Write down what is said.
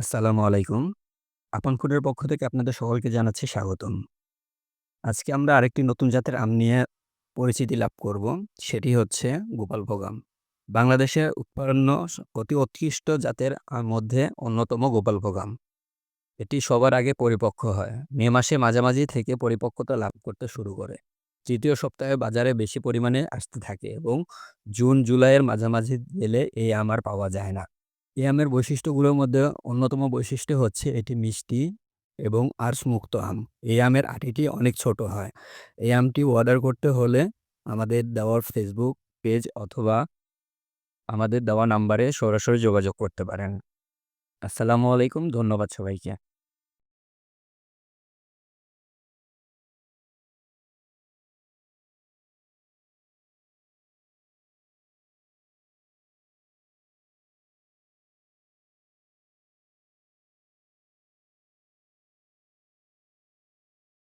আসসালামু আলাইকুম। আপন ফুডের পক্ষ থেকে আপনাদের সকলকে জানাচ্ছি স্বাগতম। আজকে আমরা আরেকটি নতুন জাতের আম নিয়ে পরিচিতি লাভ করব। সেটি হচ্ছে গোপালভোগ আম। বাংলাদেশে উৎপন্ন অতি উৎকৃষ্ট জাতের মধ্যে অন্যতম গোপালভোগ আম। এটি সবার আগে পরিপক্ক হয়। মে মাসে মাঝামাঝি থেকে পরিপক্কতা লাভ করতে শুরু করে। তৃতীয় সপ্তাহে বাজারে বেশি পরিমাণে আসতে থাকে এবং জুন, জুলাইয়ের মাঝামাঝি গেলে এই আম আর পাওয়া যায় না। এই আমের বৈশিষ্ট্যগুলোর মধ্যে অন্যতম বৈশিষ্ট্য হচ্ছে এটি মিষ্টি এবং আঁশমুক্ত আম। এই আমের আটিটি অনেক ছোট হয়। এই আমটি অর্ডার করতে হলে আমাদের দেওয়ার ফেসবুক পেজ অথবা আমাদের দেওয়া নাম্বারে সরাসরি যোগাযোগ করতে পারেন। আসসালামু আলাইকুম। ধন্যবাদ সবাইকে।